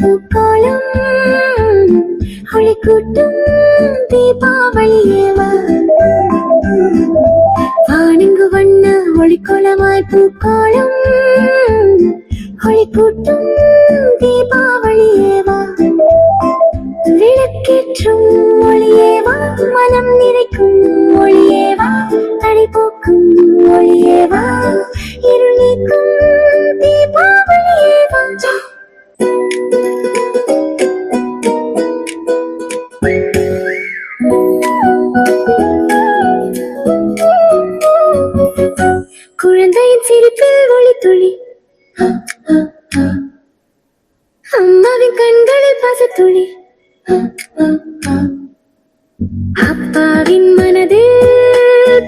பூக்காலம் கூட்டும் தீபாவளியேவா? வானங்கு வண்ண ஒளிக்கோலமாய் பூக்காலம் ஒளிக்கூட்டும் தீபாவளி ஏவா விளக்கேற்றும் ஒளியேவா? மனம் நிறைக்கும் ஒளியேவா? தடை போக்கும் ஒளியேவா? இருள் நீக்கும் சிரிப்பில் துளி. அம்மாவின் கண்களில் பசத்துளி அப்பாவின் மனது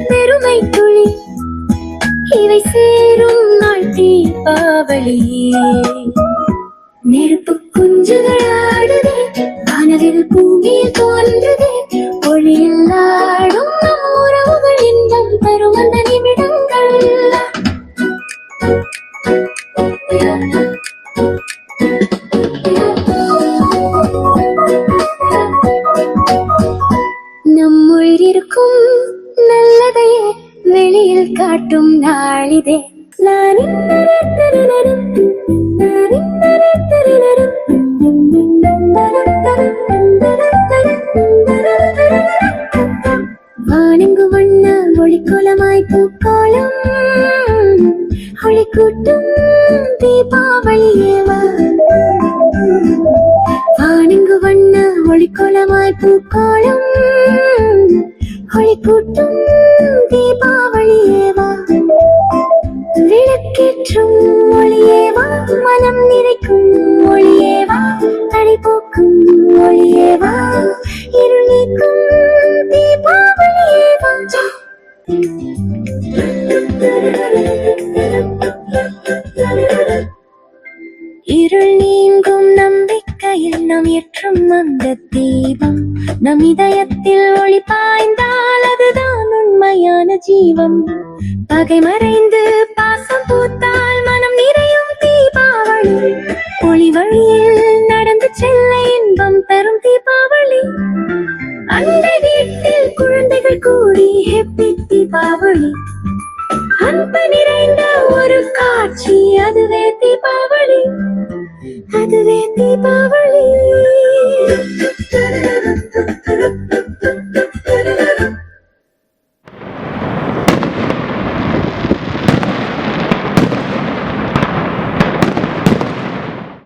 பெருமை துளி. இவை சேரும் நாள் தீபாவளி. நெருப்பு குஞ்சுகள் வெளியில் காட்டும் நாளிதே வானங்கு வண்ண ஒளிக்கோலமாய் பூக்கோளம் ஒளி கூட்டும் தீபாவளியேவா வானங்கு வண்ண ஒளிக்கோலமாய் பூக்கோளம் ஒளி கூட்டும் இருள் நீங்கும் நம்பிக்கையில் நாம் ஏற்றும் அந்த தீபம். நம் இதயத்தில் ஒளி பாய்ந்தால் அதுதான் உண்மையான ஜீவம். பகை மறைந்து பாசம் பூத்தால் மனம் நிறையும் தீபாவளி. ஒளி வழியில் நடந்து செல்ல இன்பம் தரும் தீபாவளி. அந்த வீட்டில் குழந்தைகள் கூடி ஹெப்பி தீபாவளி. கருப்பு நிறைந்த ஒரு காட்சி. அதுவே தீபாவளி. அதுவே தீபாவளி.